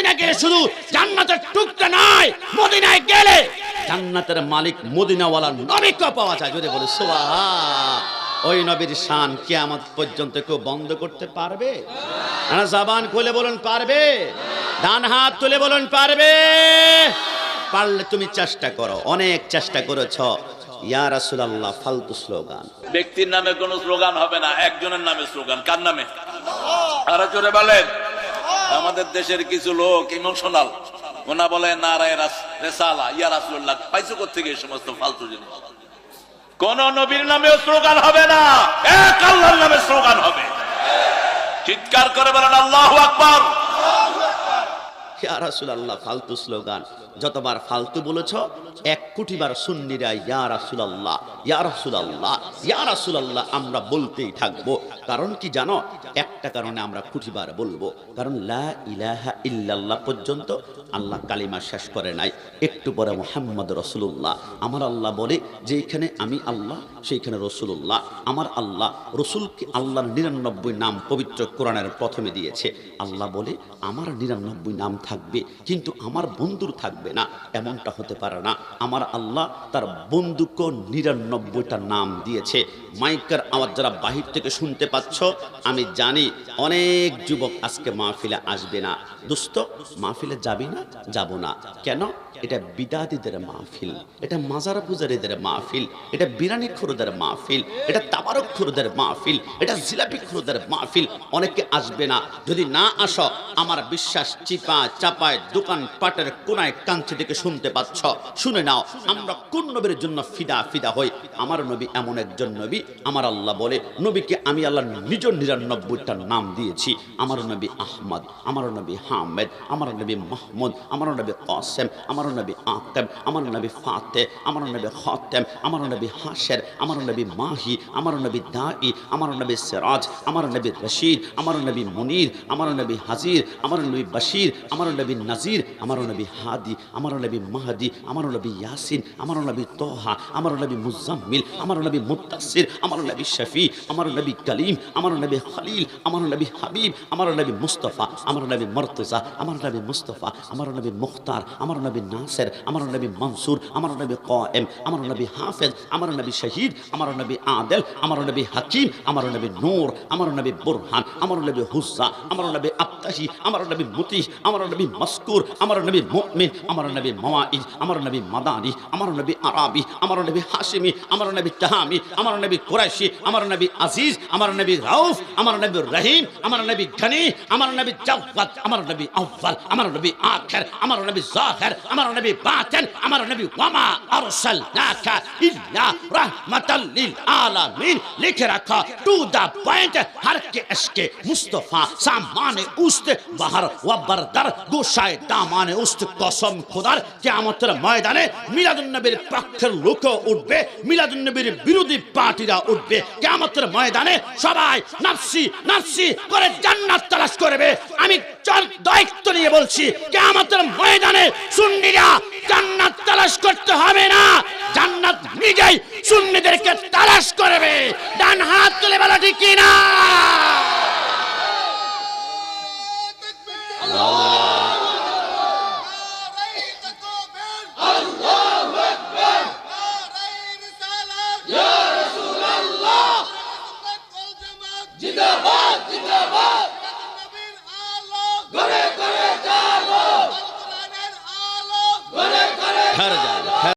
Medina গেলে শুধু জান্নাতের টুকটা নয়, মদিনায় গেলে জান্নাতের মালিক মদিনাওয়ালা নবীকে পাওয়া যায়। যদি বলে সোয়া ওই নবীর শান কিয়ামত পর্যন্ত কেউ বন্ধ করতে পারবে? জাবান খুলে বলুন, পারবে? ডান হাত তুলে বলুন, পারবে? পারলে তুমি চেষ্টা করো, অনেক চেষ্টা করেছ। ইয়া ফালতু স্লোগান। ব্যক্তির নামে কোনো স্লোগান হবে না, একজনের নামে স্লোগান। কার নামে? আরও বলেন। আমাদের দেশের কিছু লোক ইমোশনাল। ওনা বলে নারায় রেসালা, ইয়া রাসুল্লাহ পাইছো কোথেকে এই সমস্ত ফালতু জিনিস? কোন নবীর নামে স্লোগান হবে না। এক আল্লাহর নামে স্লোগান হবে। চিৎকার করে বলেন, আল্লাহ আকবার। ইয়া রাসূলুল্লাহ, ফালতু স্লোগান। যতবার ফালতু বলেছ, এক কোটিবার সুন্নিরা ইয়া রাসূলুল্লাহ, ইয়া ইয়া আমরা বলতেই থাকব। কারণ কি জানো? একটা কারণে আমরা কোটিবার বলব। কারণ লা ইলাহা ইল্লাল্লাহ পর্যন্ত আল্লাহ কালিমা শেষ করে নাই। একটু পরে মোহাম্মদ রসুল্লাহ আমার আল্লাহ বলে যে এখানে আমি আল্লাহ, সেইখানে রসুল্লাহ আমার আল্লাহ রসুলকে আল্লাহর নিরানব্বই নাম পবিত্র কোরআনের প্রথমে দিয়েছে। আল্লাহ বলে, আমার নিরানব্বই নাম থাকবে, কিন্তু আমার বন্ধুর থাকবে না, এমনটা হতে পারে না। আমার আল্লাহ তার বন্ধুকে নিরানব্বইটা নাম দিয়েছে। মাইকার আওয়াজ যারা বাহির থেকে শুনতে পাচ্ছ, আমি জানি অনেক যুবক আজকে মাহফিলে আসবে না। দোস্ত, মাহফিলে যাবি না? যাব না। কেন? এটা বিদাতিদের মাহফিল, এটা মাজার পূজারীদের মাহফিল, এটা বিরানি খুরুদের মাহফিল, এটা তাবারক খুরুদের মাহফিল, এটা জিলাপি খুরুদের মাহফিল। অনেকে আসবে না। যদি না আসো, আমার বিশ্বাস চিপা চাপায় দোকান পাটের কোনায় কাঞ্চি থেকে শুনতে পাচ্ছ শুনে নাও আমরা কোন নবীর জন্য ফিদা ফিদা হই আমার নবী এমন একজন নবী আমার আল্লাহ বলে নবীকে আমি আল্লাহ নিজ নিরানব্বইটা নাম দিয়েছি আমার নবী আহমদ আমার নবী হামেদ আমার নবী মাহমুদ আমার নবী কাসেম আমার নবী আকেম আমার নবী ফাতে আমার নবী খতেম আমার নবী হাসের আমার নবী মাহি আমার নবী দাই আমার নবী সিরাজ আমার নবী রশিদ আমার নবী মুনির আমার নবী হাজির আমার নবী বশির আমার নবী নাজির আমার নবী হাদি আমার নবী মাহাদি আমার নবী ইয়াসিন আমার নবী তোহা আমার নবী মুজাম্মিল আমার নবী মুত্তাসির আমার নবী শফি আমার নবী কলিম আমার নবী খলিল আমার নবী হাবিব আমার নবী মুস্তফা আমার নবী মর্তজা আমার নবী মুস্তফা আমার নবী মুখতার আমার নবী নাসের আমার নবী মনসুর আমার নবী কয়েম আমার নবী হাফেজ আমার নবী শহীদ আমার নবী আদেল আমার নবী হাকিম আমার নবী নূর আমার নবী বুরহান আমার নবী হুসা আমার নবী আপ্তাহি আমার নবী মুতি আমার নবী নবী মস্কুর আমার নবী মুমিন আমার নবী মাওয়াইজ আমার নবী মাদানি আমার নবী আরাবি আমার নবী হাসিমি আমার নবী তাহামি আমার নবী কুরাইশি আমার নবী আজিজ আমার নবী রাউফ আমার নবী রহিম আমার নবী ঘনি আমার নবী জাওয়াত আমার নবী আউয়াল আমার নবী আখির আমার নবী জাহির আমার নবী বাতিন আমার নবী ওয়ামা আরসালনাকা ইল্লা রাহমাতাল লিল আলামিন লিখে রাখা টু দা পয়েন্ট হর কে এসকে মুস্তাফা সামানে উস্ত বাহার ওয়া বরদার গোসায় দামানে উস্ত কসম খোদার কেয়ামতের ময়দানে মিলাদুন্নবীর পক্ষের লোক উঠবে, মিলাদুন্নবীর বিরোধী পার্টিরা উঠবে। কেয়ামতের ময়দানে সবাই নাফসি নাফসি করে জান্নাত তালাশ করবে। আমি চল দায়িত্ব নিয়ে বলছি, কেয়ামতের ময়দানে সুন্নিরা জান্নাত তালাশ করতে হবে।